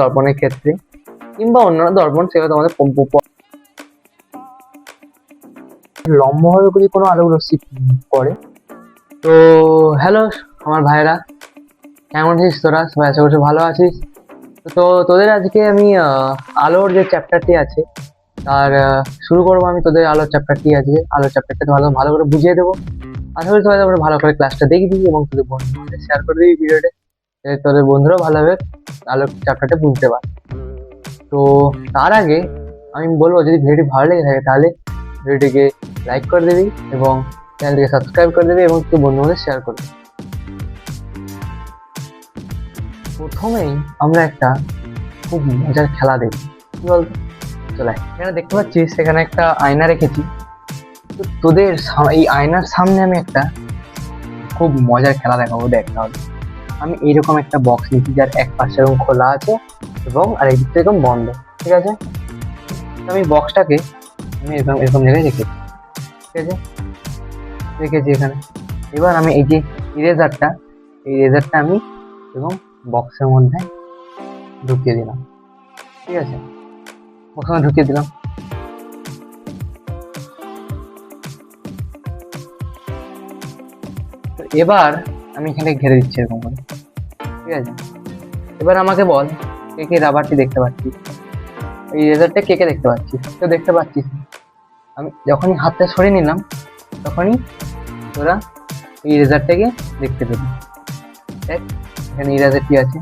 দর্পণের ক্ষেত্রে, কিংবা অন্যান্য দর্পণ সেগুলো তোমাদের লম্বভাবে যদি কোনো আলোক রশ্মি পড়ে তো হ্যালো আমার ভাইরা কেমন আছিস তোরা? সবাই আশা করছি ভালো আছিস। তো, তোদের আজকে আমি আলোর যে চ্যাপ্টারটি আছে, তার শুরু করব আমি তোদের আলোর চ্যাপ্টারটি আজকে। আলোর চ্যাপ্টারটা ভালো ভালো করে বুঝিয়ে দেবো। আশা করি তোমরা ভালো করে ক্লাসটা দেখবি এবং তোদের বন্ধুদের শেয়ার করে দিবি ভিডিওটা তোদের বন্ধুরাও ভালোভাবে আলোর চ্যাপ্টারটা বুঝতে পারে তো তার আগে আমি বলব, যদি ভিডিওটি ভালো লেগে থাকে, তাহলে ভিডিওটিকে লাইক করে দিবি এবং চ্যানেলটিকে সাবস্ক্রাইব করে দিবি এবং তোর বন্ধুদের শেয়ার করে দিবি। প্রথমেই আমরা একটা খুব মজার খেলা দেখি। কি বলতো? চলে এখানে দেখতে পাচ্ছিস সেখানে একটা আয়না রেখেছি। তো তোদের এই আয়নার সামনে আমি একটা খুব মজার খেলা দেখাবো, দেখ তাহলে। আমি এইরকম একটা বক্স নিয়েছি যার এক পাশে এরকম খোলা আছে এবং আর এই দিকটা এরকম বন্ধ, ঠিক আছে? আমি বক্সটাকে আমি এরকম এরকম জায়গায় রেখেছি, ঠিক আছে? রেখেছি এখানে। এবার আমি এই যে ইরেজারটা এই ইরেজারটা আমি এবং বক্সের মধ্যে ঢুকিয়ে দিলাম, ঠিক আছে? বক্সে ঢুকিয়ে দিলাম। এবার আমি এখানে ঘিরে দিচ্ছি এরকম করে। ঠিক আছে? এবার আমাকে বল, কে কে রাবারটি দেখতে পাচ্ছিস? এই রেজারটা কে কে দেখতে পাচ্ছিস? কেউ দেখতে পাচ্ছিস? আমি যখনই হাতটা সরিয়ে নিলাম, তখনই তোরা এই রেজারটাকে দেখতে পেলি দেখ, এখানে এই রেজারটি আছে।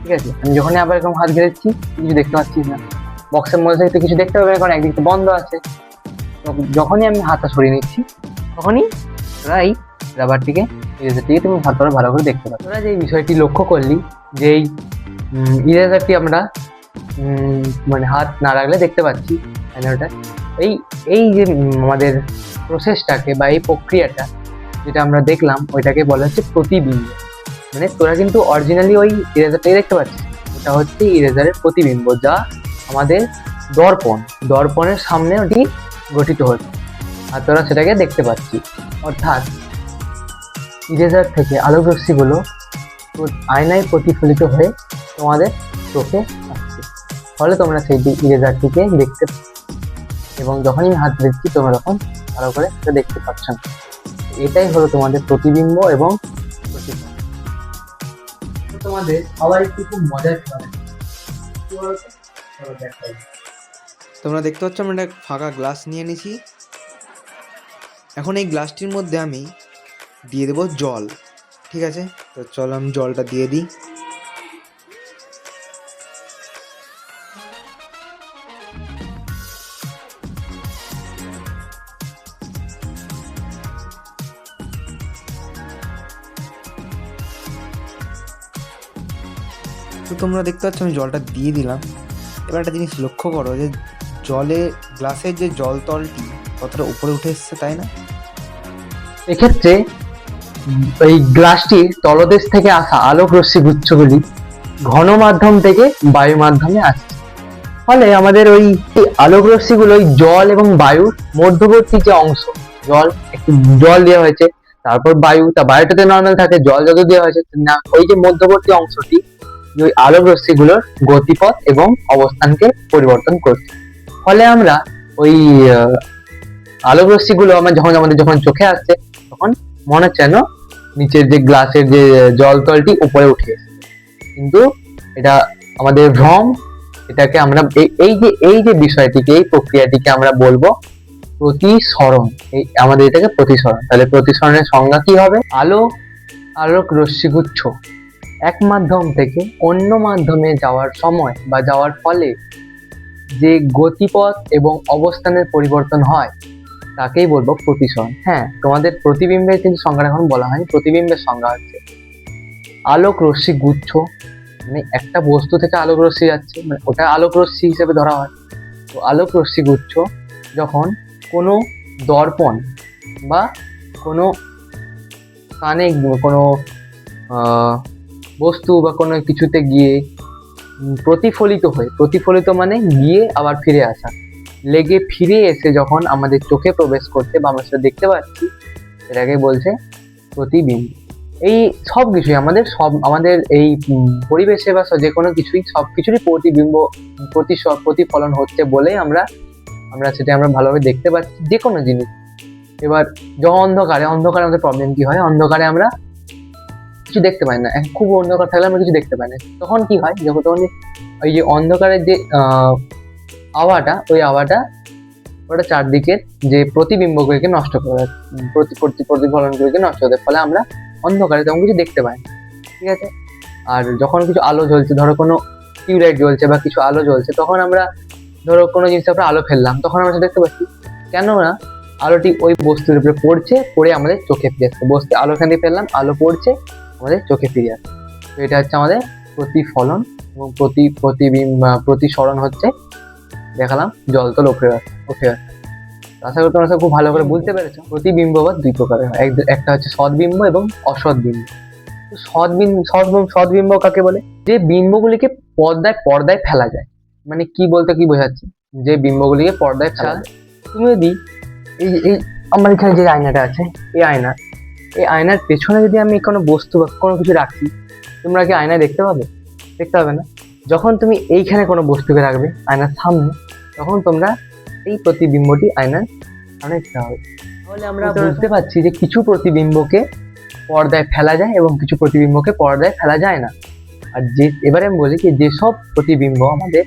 ঠিক আছে? আমি যখনই আবার এরকম হাত ঘিরেছি কিছু দেখতে পাচ্ছিস না। বক্সের মধ্যে থেকে কিছু দেখতে পাবে না, কারণ একদিক বন্ধ আছে। যখনই আমি হাতটা সরিয়ে নিচ্ছি, তখনই তোরা এই রাবারটিকে ইরেজারটিকে তুমি ভালো করে ভালো করে দেখতে পাবে তোরা যে বিষয়টি লক্ষ্য করলি যে এই ইরেজারটি আমরা মানে হাত না রাখলে দেখতে পাচ্ছি ওটা এই এই যে আমাদের প্রসেসটাকে বা এই প্রক্রিয়াটা, যেটা আমরা দেখলাম, ওইটাকে বলা হচ্ছে প্রতিবিম্ব। মানে তোরা কিন্তু অরিজিনালি ওই ইরেজারটাই দেখতে পাচ্ছিস। ওটা হচ্ছে ইরেজারের প্রতিবিম্ব, যা আমাদের দর্পণ, দর্পণের সামনে ওটি গঠিত হচ্ছে। আর তোরা সেটাকে দেখতে পাচ্ছি অর্থাৎ ইরেজার থেকে আলোক রশ্মিগুলো তো- আয়নায় প্রতিফলিত হয়ে তোমাদের চোখে আসছে। ফলে তোমরা সেই ইরেজারটিকে দেখতে এবং যখনই হাত দিচ্ছি তোমরা তখন ভালো করে সেটা দেখতে পাচ্ছ না। এটাই হলো তোমাদের প্রতিবিম্ব এবং তোমাদের একটু মজার। তোমরা দেখতে পাচ্ছ, আমরা একটা ফাঁকা গ্লাস নিয়ে নিয়েছি এখন এই গ্লাসটির মধ্যে আমি দিয়ে দেবো জল, ঠিক আছে? তো চলো আমি জলটা দিয়ে দিই। তো তোমরা দেখতে পাচ্ছ, আমি জলটা দিয়ে দিলাম। এবার একটা জিনিস লক্ষ্য করো যে, জলে, গ্লাসের যে জল তলটি, কতটা উপরে উঠে এসছে, তাই না? এক্ষেত্রে এই গ্লাসটির তলদেশ থেকে আসা আলোক রশ্মি গুচ্ছগুলি ঘন মাধ্যম থেকে বায়ু মাধ্যমে আসছে। ফলে আমাদের ওই আলোক রশ্মিগুলো ওই জল এবং বায়ুর মধ্যবর্তী যে অংশ, জল একটু জল দেওয়া হয়েছে, তারপর বায়ু, তা বায়ুটাতে নর্মাল থাকে, জল যত দেওয়া হয়েছে না, ওই যে মধ্যবর্তী অংশটি ওই আলোক রশ্মিগুলোর গতিপথ এবং অবস্থানকে পরিবর্তন করছে। ফলে আমরা ওই আলোক রশ্মিগুলো আমরা যখন আমাদের যখন চোখে আসছে, তখন মনে হচ্ছে যেন নিচের যে গ্লাসের যে জল তলটি উপরে উঠে এসেছে। কিন্তু এটা আমাদের ভ্রম, এটাকে আমরা এই- যে, এই যে বিষয়টিকে, এই প্রক্রিয়াটিকে আমরা বলব প্রতিসরণ। এই আমাদের এটাকে প্রতিসরণ। তাহলে প্রতিসরণের সংজ্ঞা কি হবে? আলো আলোক রশ্মিগুচ্ছ। এক মাধ্যম থেকে অন্য মাধ্যমে যাওয়ার সময় বা যাওয়ার ফলে যে গতিপথ এবং অবস্থানের পরিবর্তন হয় তাকেই বলব প্রতিসরণ হ্যাঁ তোমাদের প্রতিবিম্বের কিন্তু সংজ্ঞা এখন বলা হয়নি, প্রতিবিম্বের সংজ্ঞা হচ্ছে আলোক রশ্মি গুচ্ছ। মানে একটা বস্তু থেকে আলোক রশ্মি যাচ্ছে মানে ওটা আলোক রশ্মি হিসেবে ধরা হয়। তো আলোক রশ্মি গুচ্ছ যখন কোনো দর্পণ বা কোনো কানে কোনো বস্তু বা কোনো কিছুতে গিয়ে প্রতিফলিত হয়ে, প্রতিফলিত মানে গিয়ে আবার ফিরে আসা। লেগে ফিরে এসে যখন আমাদের চোখে প্রবেশ করছে বা আমরা সেটা দেখতে পাচ্ছি, সেটাকে বলছে প্রতিবিম্ব। এই সব কিছুই আমাদের সব, আমাদের এই পরিবেশে বা যে কোনো কিছুই সব কিছুরই প্রতিবিম্ব, প্রতি প্রতিফলন হচ্ছে বলেই আমরা আমরা সেটা আমরা ভালোভাবে দেখতে পাচ্ছি যে কোনো জিনিস। এবার যখন অন্ধকারে অন্ধকারে আমাদের প্রবলেম কি হয়? অন্ধকারে আমরা কিছু দেখতে পাই না। খুব অন্ধকার থাকলে আমরা কিছু দেখতে পাই না। তখন কি হয়? যখন, তখন ওই যে অন্ধকারের যে আওয়াটা ওই আওয়াটা ওটা চারদিকের যে প্রতিবিম্বগুলিকে নষ্ট করে প্রতি প্রতি- প্রতিফলনগুলিকে নষ্ট করে ফলে আমরা অন্ধকারে তেমন কিছু দেখতে পাই না। ঠিক আছে? আর যখন কিছু আলো জ্বলছে ধরো কোনো টিউবলাইট জ্বলছে বা কিছু আলো জ্বলছে তখন আমরা ধরো কোনো জিনিসের উপরে আলো ফেললাম তখন আমরা সেটা দেখতে পাচ্ছি। কেননা আলোটি ওই বস্তুর উপরে পড়ছে পড়ে আমাদের চোখে ফিরে আসছে। বস্তু আলো এখান ফেললাম? আলো পড়ছে আমাদের চোখে ফিরে আসছে। তো এটা হচ্ছে আমাদের প্রতিফলন এবং প্রতি প্রতিবিম্ব প্রতিসরণ হচ্ছে দেখালাম, জল তল আসছে উঠে আসছে আশা করি তোমরা খুব ভালো করে বুঝতে পেরেছ। প্রতিবিম্ব বা দুই প্রকারের হয়। এক- একটা হচ্ছে সদ্বিম্ব এবং অসৎবিম্ব তো সৎবিম্ব সৎবিম্ব সৎবিম্ব কাকে বলে? যে বিম্বগুলিকে পর্দায় পর্দায় ফেলা যায়। মানে কি বলতে কি বোঝাচ্ছে? যে বিম্বগুলিকে পর্দায় ফেলা যায়। তুমি যদি এই এই আমার এখানে যে আয়নাটা আছে, এই আয়না এই আয়নার পেছনে যদি আমি কোনো বস্তু বা কোনো কিছু রাখি, তোমরা কি আয়নায় দেখতে পাবে? দেখতে পাবে না? যখন তুমি এইখানে কোনো বস্তুকে রাখবে আয়নার সামনে তখন তোমরা এই প্রতিবিম্বটি আয়নার সামনে দেখতে হবে। তাহলে আমরা বুঝতে পারছি যে কিছু প্রতিবিম্বকে পর্দায় ফেলা যায় এবং কিছু প্রতিবিম্বকে পর্দায় ফেলা যায় না। আর যে এবারে আমি বলি যে যেসব প্রতিবিম্ব আমাদের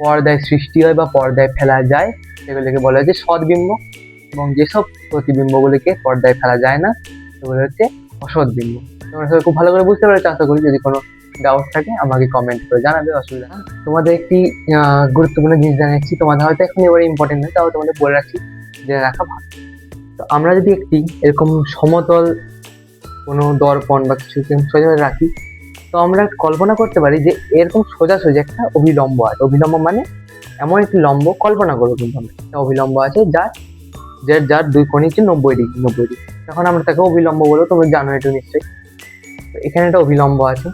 পর্দায় সৃষ্টি হয় বা পর্দায় ফেলা যায় সেগুলিকে বলা হয় যে সৎবিম্ব এবং যেসব প্রতিবিম্বগুলিকে পর্দায় ফেলা যায় না সেগুলো হচ্ছে অসৎবিম্ব তোমরা সবাই খুব ভালো করে বুঝতে পেরেছ আশা করি যদি কোনো ডাউট থাকে, আমাকে কমেন্ট করে জানাবে, অসুবিধা নেই। তোমাদের একটি গুরুত্বপূর্ণ জিনিস জানাচ্ছি তোমাদের হয়তো এখন এবারে ইম্পর্টেন্ট নয়, তাও তোমাদের বলে রাখি জেনে রাখা ভালো। তো আমরা যদি একটি এরকম সমতল কোনো দর্পণ বা কিছু সোজা রাখি, তো আমরা কল্পনা করতে পারি যে এরকম সোজা সোজা একটা অভিলম্ব আছে। অভিলম্ব মানে এমন একটি লম্ব কল্পনা করব কিন্তু আমরা। একটা অভিলম্ব আছে যার যার যার দুই কোণ হচ্ছে নব্বই ডিগ্রি নব্বই ডিগ্রি। তখন আমরা তাকে অভিলম্ব বলব, তুমি জানো এটা নিশ্চয়ই। এখানে একটা অভিলম্ব আছে।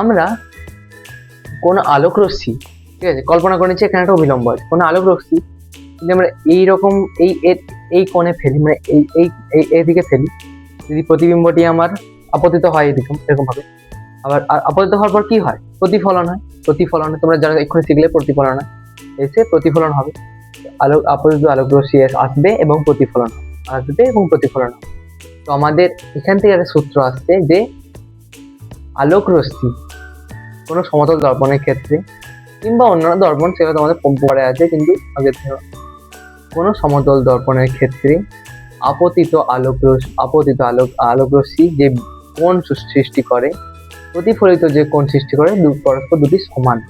আমরা কোনো আলোক রশ্মি, ঠিক আছে, কল্পনা করে নিচ্ছি এখানে একটা অভিলম্ব আছে। কোনো আলোক রশ্মি যদি আমরা এইরকম এই এই কোণে ফেলি মানে এই এই এদিকে ফেলি, যদি প্রতিবিম্বটি আমার আপতিত হয় এরকম এরকম ভাবে আবার আপতিত হওয়ার পর কি হয়? প্রতিফলন হয়। প্রতিফলন তোমরা যারা এক্ষুনি শিখলে প্রতিফলন হয়। এসে প্রতিফলন হবে। আলোক, আপতিত আলোক রশ্মি আসবে এবং প্রতিফলন আসবে এবং প্রতিফলন হবে। তো আমাদের এখান থেকে একটা সূত্র আসছে যে আলোক রশ্মি। কোনো সমতল দর্পণের ক্ষেত্রে কিংবা অন্যান্য দর্পণ সেটা তোমাদের পরে আছে, কিন্তু আগে কোনো সমতল দর্পণের ক্ষেত্রে আপতিত আলোক আপতিত আলোক আলোক রশ্মি যে সৃ- সৃষ্টি করে, প্রতিফলিত যে কোণ সৃষ্টি করে, দু পরস্পর দুটি সমান।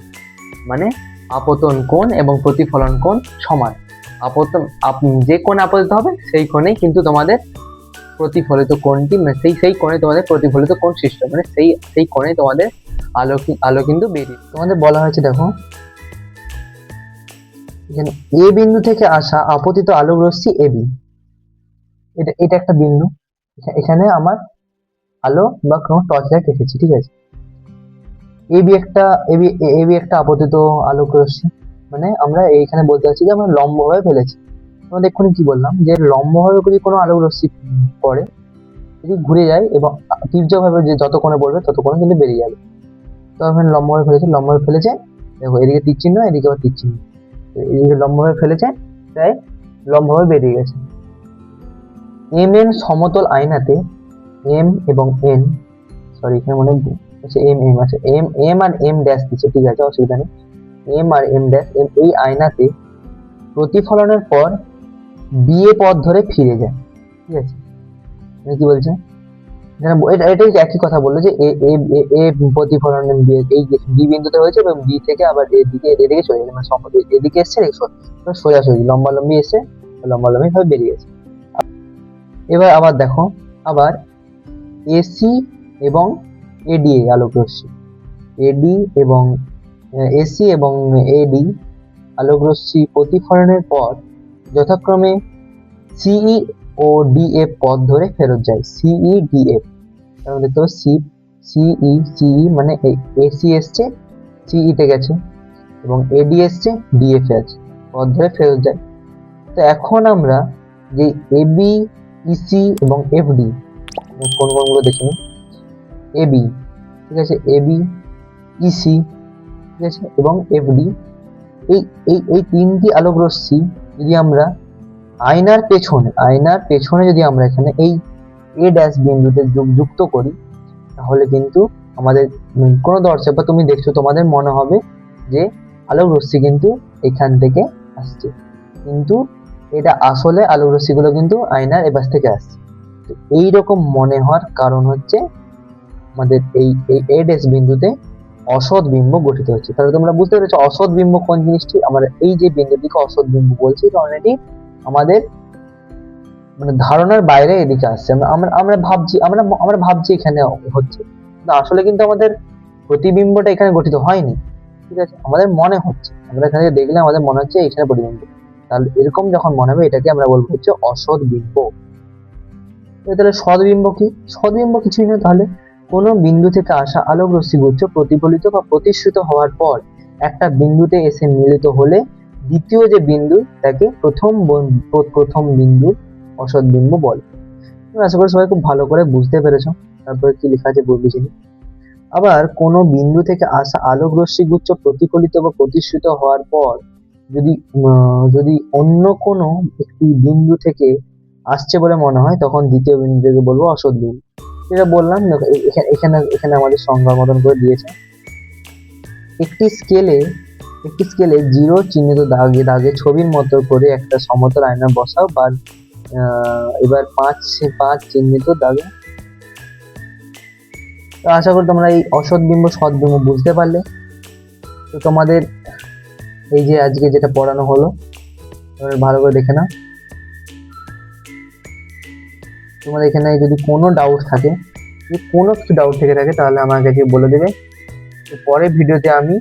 মানে আপতন কোণ এবং প্রতিফলন কোণ সমান। আপতন আপ- যে কোণ আপতিত হবে, সেই কোণেই কিন্তু তোমাদের প্রতিফলিত কোণটি মানে সেই সেই কোণে তোমাদের প্রতিফলিত কোণ সৃষ্টি মানে সেই সেই কোণে তোমাদের আলো আলো কিন্তু বেরিয়ে তোমাদের বলা হয়েছে, দেখো, এখানে এ বিন্দু থেকে আসা আপতিত আলোক রশ্মি এ বি এটা এটা একটা বিন্দু। এখানে আমার আলো বা কোনো টর্চ লাইট রেখেছি ঠিক আছে? এবি একটা এবি এবি একটা আপতিত আলোক রশ্মি মানে আমরা এইখানে বলতে চাচ্ছি যে আমরা লম্বভাবে ফেলেছি। আমরা এক্ষুনি কি বললাম, যে লম্বভাবে যদি কোনো আলোক রশ্মি পড়ে যদি ঘুরে যায় এবং তীর্যকভাবে যে যত কোণে পড়বে তত কোণে কিন্তু বেরিয়ে যাবে। তো এখানে লম্বভাবে ফেলেছে লম্বভাবে ফেলেছে, দেখো এদিকে তীর চিহ্ন, এদিকে আবার তীর চিহ্ন। এদিকে লম্বভাবে ফেলেছে, তাই লম্বভাবে বেরিয়ে গেছে। এম এন সমতল আয়নাতে এম এবং এন সরি এখানে মনে হচ্ছে এম এম আছে। M M R M dash দিচ্ছে, ঠিক আছে, অসুবিধা নেই। M R M dash M এই আয়নাতে প্রতিফলনের পর বিয়ে পথ ধরে ফিরে যায়। ঠিক আছে? মানে কি বলছে? এটাই একই কথা বলল যে এ বিয়ে, এই বি বিন্দুতে হয়েছে এবং বি থেকে আবার এদিকে এদিকে চলে গেছে। মানে এদিকে এসছে, এদিকে সো- তো সোজাসুজি লম্বা লম্বি এসে লম্বা লম্বি ভাবে বেরিয়ে গেছে। এবার আবার দেখো, আবার এসি এবং এডি আলোক রশ্মি এডি এবং এসি এবং এডি আলোক রশ্মি প্রতিফলনের পর যথাক্রমে সিই ও ডিএফ পথ ধরে ফেরত যায়। সিই ডিএফ তাহলে দেখতে পাচ্ছি সি সিই সিই মানে এসি এসছে সিই তে গেছে, এবং এডি এসছে ডিএফ আছে, পথ ধরে ফেরত যায়। তো এখন আমরা যে এবি ইসি এবং এফডি কোন কোনগুলো দেখে নিই? এবি ঠিক আছে? এবি ইসি ঠিক আছে? এবং এফডি এই এই এই তিনটি আলোক রশ্মি যদি আমরা আয়নার পেছনে আয়নার পেছনে যদি আমরা এখানে এই এ ড্যাশ বিন্দুতে যুক্ত করি, তাহলে কিন্তু আমাদের কোনো দর্শক বা তুমি দেখছ তোমাদের মনে হবে যে আলোক রশ্মি কিন্তু এখান থেকে আসছে। কিন্তু এটা আসলে আলোক রশ্মিগুলো কিন্তু আয়নার এপাশ থেকে আসছে। তো এইরকম মনে হওয়ার কারণ হচ্ছে আমাদের এই এ ড্যাশ বিন্দুতে অসৎ বিম্ব গঠিত হচ্ছে। তাহলে তোমরা বুঝতে পেরেছ অসৎ বিম্ব কোন জিনিসটি? আমরা এই যে বিন্দুটিকে অসৎ বিম্ব বলছি কারণ এটি আমাদের মানে ধারণার বাইরে এদিকে আসছে। আমরা আমরা ভাবছি, আমরা আমরা ভাবছি এখানে হচ্ছে। না আসলে কিন্তু আমাদের প্রতিবিম্বটা এখানে গঠিত হয়নি। ঠিক আছে? আমাদের মনে হচ্ছে। আমরা এখানে দেখলে আমাদের মনে হচ্ছে এখানে প্রতিবিম্ব। তাহলে এরকম যখন মনে হবে, এটাকে আমরা বলব হচ্ছে অসৎ বিম্ব। তাহলে সদ্বিম্ব কি? সদ্বিম্ব কিছুই না তাহলে। কোনো বিন্দু থেকে আসা আলোক রশ্মিগুচ্ছ প্রতিফলিত বা প্রতিশ্রুত হওয়ার পর একটা বিন্দুতে এসে মিলিত হলে দ্বিতীয় যে বিন্দু, তাকে প্রথম প্রথম বিন্দু অসৎ বিম্ব বলে। আশা করি সবাই খুব ভালো করে বুঝতে পেরেছ। তারপরে কি লেখা আছে বুঝেছি আবার কোনো বিন্দু থেকে আসা আলোক রশ্মিগুচ্ছ প্রতিফলিত বা প্রতিশ্রুত হওয়ার পর যদি যদি অন্য কোনো একটি বিন্দু থেকে আসছে বলে মনে হয়, তখন দ্বিতীয় বিন্দুকে বলব অসৎ বিন্দু। যেটা বললাম এখানে এখানে এখানে আমাদের সংজ্ঞা মতন করে দিয়েছে। একটি স্কেলে একটি স্কেলে জিরো চিহ্নিত দাগে দাগে ছবির মতো করে একটা সমতল আয়না বসাও বা এবার পাঁচ পাঁচ চিহ্নিত দাগে। তো আশা করি তোমরা এই অসৎ বিম্ব, সৎ বিম্ব বুঝতে পারলে। তো তোমাদের এই যে আজকে যেটা পড়ানো হলো ভালো করে দেখে নাও। তোমাদের এখানে যদি কোনো ডাউট থাকে, যদি কোনো কিছু ডাউট থেকে থাকে, তাহলে আমার কাছে বলে দেবে। তো পরের ভিডিওতে আমি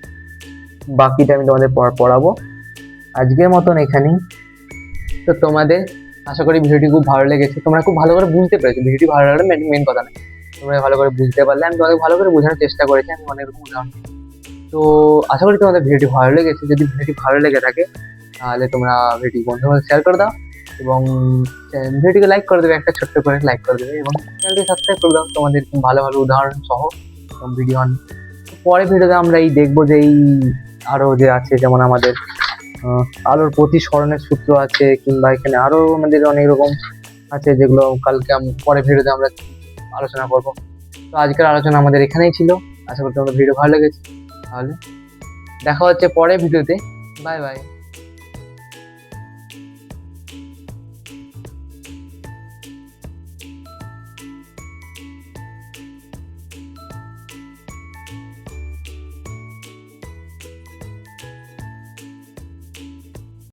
বাকিটা আমি তোমাদের পড়া- পড়াবো। আজকের মতন এখানেই। তো তোমাদের আশা করি ভিডিওটি খুব ভালো লেগেছে। তোমরা খুব ভালো করে বুঝতে পেরেছ। ভিডিওটি ভালো লাগলে মেন কথা না। তোমরা ভালো করে বুঝতে পারলে। আমি তোমাদের ভালো করে বোঝানোর চেষ্টা করেছি। আমি অনেক রকম উদাহরণ তো আশা করি তোমাদের ভিডিওটি ভালো লেগেছে। যদি ভিডিওটি ভালো লেগে থাকে, তাহলে তোমরা ভিডিও বন্ধুদের শেয়ার করে দাও। এবং ভিডিওটিকে লাইক করে দেবে, একটা ছোট্ট করে লাইক করে দেবে এবং চ্যানেলটি সাবস্ক্রাইব করে দাও। তোমাদের ভালো ভালো উদাহরণ সহ এবং ভিডিও অন পরের ভিডিওতে আমরা এই দেখব যে এই আরও যে আছে, যেমন আমাদের আলোর প্রতিসরণের সূত্র আছে, কিংবা এখানে আরও আমাদের অনেক রকম আছে যেগুলো কালকে পরের ভিডিওতে আমরা আলোচনা করব। তো আজকের আলোচনা আমাদের এখানেই ছিল। আশা করি তোমাদের ভিডিও ভালো লেগেছে। তাহলে দেখা হচ্ছে পরের ভিডিওতে। Bye bye